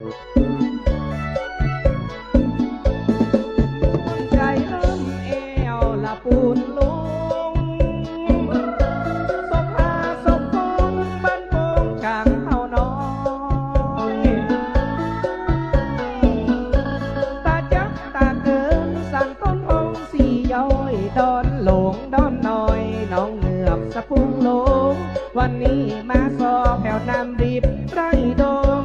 ใจร่มเอวละปูนลงสมหาสมพงบ้านพงกลางเฮาน้อยตาจัตาเกินสั่นต้นพงสี่ยอยดอนหลงดอนน้อยนองเงือบสะพุงลง วันนี้มาสอบแถวนำรีบไรดง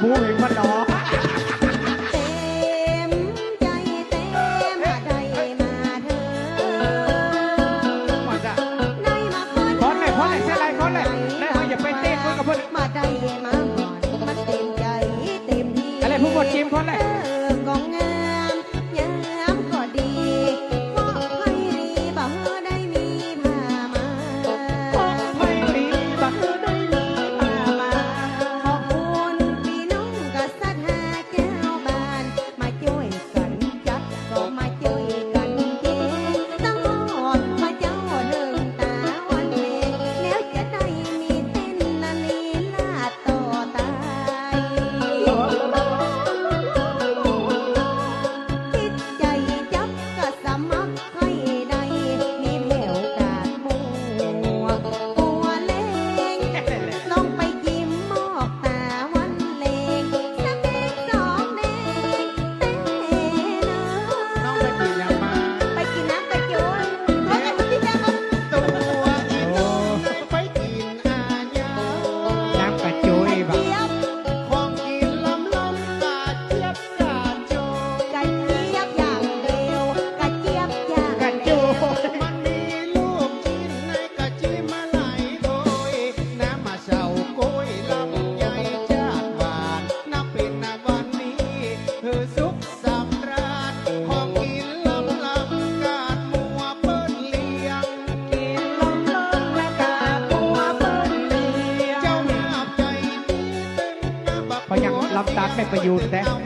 不明白呀 ไม่